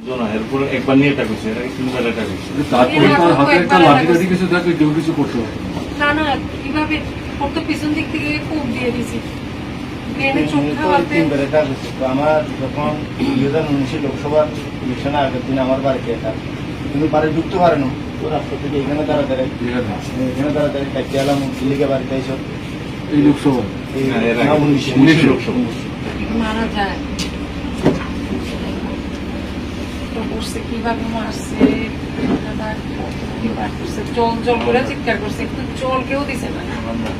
না এরপর একবার নিয়ে টাকা তিনবার টাকা তারপরে তার হাতে একটা লাঠি টাঠি কিছু। থাকলে কেউ কিছু করতে না না কীভাবে? ওর তো পিছন দিক থেকে কোপ দিয়ে দিছি। ট্রেনে চোখ খাওয়াতে। তিনবারে কাজ হচ্ছে তো আমার যখন দুই হাজার উনিশে লোকসভার ইলেকশনে আগের দিন আমার বাড়িতে এটা। কিন্তু বাড়ি ঢুকতে পারে না। তো রাস্তা থেকে এখানে দাঁড়া দাঁড়াই এখানে এখানে দাঁড়া দাঁড়াই কাটিয়ে এলাম দিল্লিকে বাড়িতে এসব এই লোকসভা? উনিশে লোকসভা। মারা যায়। বসছে কীভাবে মারছে করছে জল করছে কেউ না।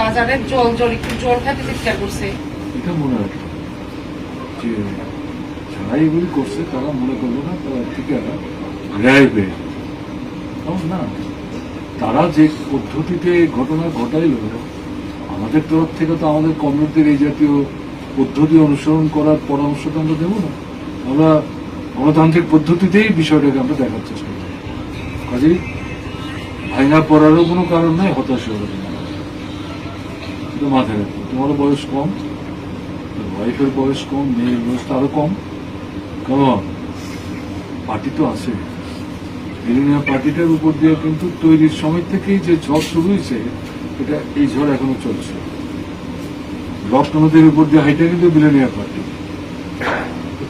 বাজারের জল জল, একটু জল খাইতে চিৎকার করছে। এটা মনে যারা এগুলি করছে, তারা মনে করল না, তারা ঠিক রেয় না, তারা যে পদ্ধতিতে ঘটনা ঘটাইল, আমাদের তরফ থেকে তো আমাদের কমিউনিটির এই জাতীয় পদ্ধতি অনুসরণ করার পরামর্শ তো আমরা দেবো না। আমরা গণতান্ত্রিক পদ্ধতিতেই বিষয়টাকে আমরা দেখার চেষ্টা করি। কাজেই ভাঙা পড়ারও কোনো কারণ নাই, হতাশ না কিন্তু মাথায় রাখব তোমারও বয়স কম ওয়াইফের বয়স কম, মেয়ের বয়স তো আরও কম। কারণ পার্টি তো আছে। মিলিনিয়া পার্টিটার উপর দিয়ে কিন্তু তৈরির সময় থেকেই যে ঝড় শুরু হয়েছে, এটা এই ঝড় এখনও চলছে। রক্ত নদীর উপর দিয়ে হাইটা কিন্তু মিলেনিয়া পার্টি।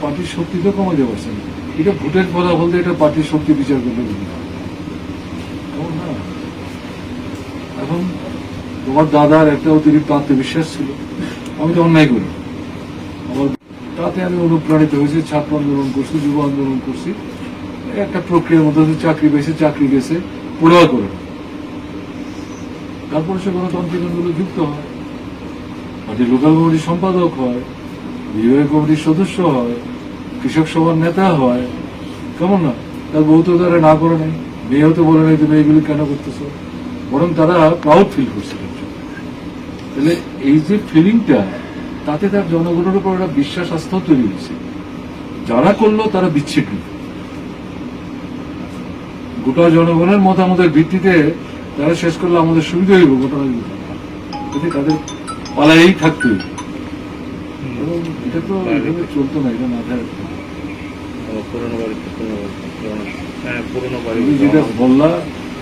পার্টির শক্তি তো পারছে না। এটা ভোটের ফলাফল এটা পার্টির শক্তি বিচার হবে। না। এখন তোমার দাদার একটা অতিরিক্ত আত্মবিশ্বাস ছিল। আমি তো অন্যায় করি। আমার তাতে আমি অনুপ্রাণিত হয়েছি, ছাত্র আন্দোলন করছি, যুব আন্দোলন করছি। একটা প্রক্রিয়ার মধ্যে চাকরি পেয়েছে, চাকরি গেছে পড়ুয়া করে। তারপরে সে গণতান্ত্রিক আন্দোলনে যুক্ত হয়। পার্টির লোকাল কমিটির সম্পাদক হয়। বিভাগীয় কমিটির সদস্য হয়, কৃষক সভার নেতা হয়, কেমন না? তার বউ তো তারা না করে নাই মেয়েও তো বলে নাই, তুমি এইগুলি কেন করতেছো? বরং তারা প্রাউড ফিল করছিল তাহলে এই যে ফিলিংটা তাতে তার জনগণের উপর একটা বিশ্বাস আস্থাও তৈরি হয়েছে। যারা করল, তারা বিচ্ছিন্ন। গোটা জনগণের মতামতের ভিত্তিতে তারা শেষ করলে আমাদের সুবিধা হইব, ঘটনা তাদের পালাইই থাকতে হইব। এবং এটা তো এভাবে চলতো না এটা মাথায় পুরোনো বাড়ি হ্যাঁ পুরোনো বাড়ি। যেটা বললা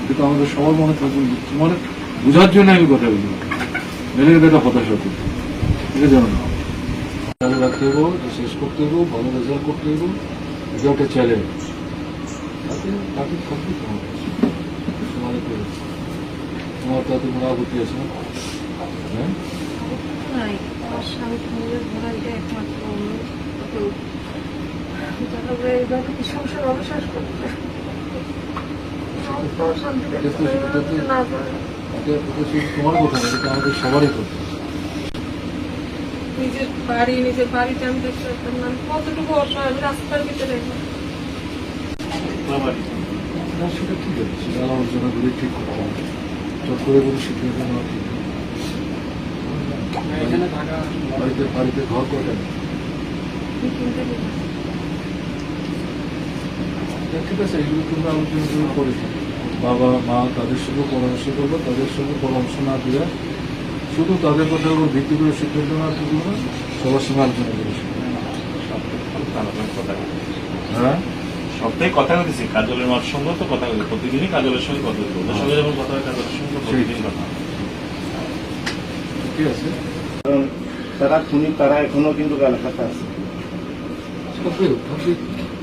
এটা তো আমাদের সবার মনে থাকবে তোমার বোঝার জন্য আমি কথা বলি মেলে এটা হতাশা করতে এটা জানো? না চালু রাখতে এটা শেষ করতে হইব ভালো রেজাল্ট করতে হইব এটা একটা চ্যালেঞ্জ তাতে তাতে থাকবে তোমার তোমার তাতে আপত্তি আছে না? হ্যাঁ? নাই। আমার স্বামী একমাত্র কেউ তাহলে এইভাবে কি সংসার করতে এটা এটা এটা এটা এটা নিজের বাড়ি নিজের বাড়িতে আমি দেখতে পারতাম না। কতটুকু অসহায় আমি রাস্তার ভিতরে সেটা ঠিক আছে সেটা আলোচনা করে ঠিক চট করে কোনো সিদ্ধান্ত নেওয়া ঠিক বাড়িতে বাড়িতে ঘর করে ঠিক আছে এগুলো তোমরা আলোচনা করে করেছ বাবা মা তাদের সঙ্গে পরামর্শ করব তাদের সঙ্গে পরামর্শ না দিয়ে শুধু তাদের কথার উপর ভিত্তি করে সিদ্ধান্ত না তুলবো না সবার সঙ্গে আলোচনা করেছ কথা হ্যাঁ? সপ্তাহে কথা বলতেছি কাজলের মার সঙ্গে তো কথা বলি প্রতিদিনই কাজলের সঙ্গে কথা বলব। ওদের সঙ্গে যেমন কথা হয় কাজলের সঙ্গে প্রতিদিন কথা ঠিক আছে। কারণ তারা খুনি তারা এখনও কিন্তু এলাকাতে আছে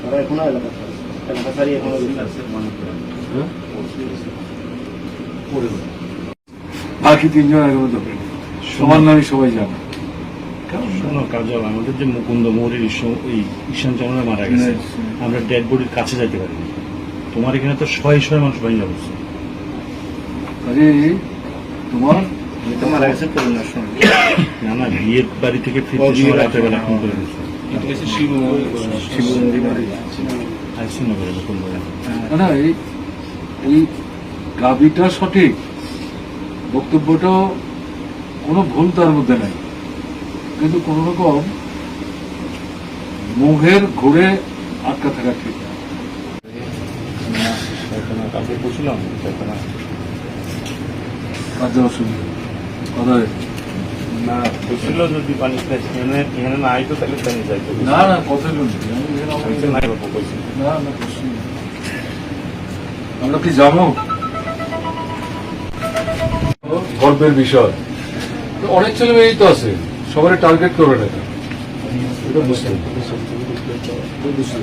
তারা এখনও এলাকাতে আছে এলাকা এখনও মনে। হ্যাঁ। বাকি তিনজন এখনও সমান নামই সবাই জানে। শোনো কাজল আমাদের যে মুকুন্দ মৌরির ঈশান চন্দ্র মারা গেছে। আমরা ডেড বডির কাছে যাইতে পারিনি। তোমার এখানে তো শয়ে শয়ে মানুষ বাইন্দা বলছে আরে তোমার মারা গেছে করোনার সময় না না বিয়ের বাড়ি থেকে ও, ফিরতে বিয়ের সময় রাতের বেলা ফোন করে দিচ্ছে শিব মন্দির আইসি না ফোন করে না, না এই সঠিক বক্তব্যটাও কোনো ভুল তার মধ্যে নাই। কিন্তু কোন রকম মুখের ঘুরে আটকা থাকা ঠিক না। কালকে বসছিলাম সেখানে কাজ অসুবিধা যদি পানি এখানে এখানে না আইতো তাহলে পানি যাইতো। না না কথা বলছি আমি এখানে নাই বাবা কইছে। না না আমরা কি যাব? গর্বের বিষয়। তো অনেক ছেলে মেয়েই তো আছে সবারই টার্গেট করে না এটা। বুঝতে হবে। বুঝতে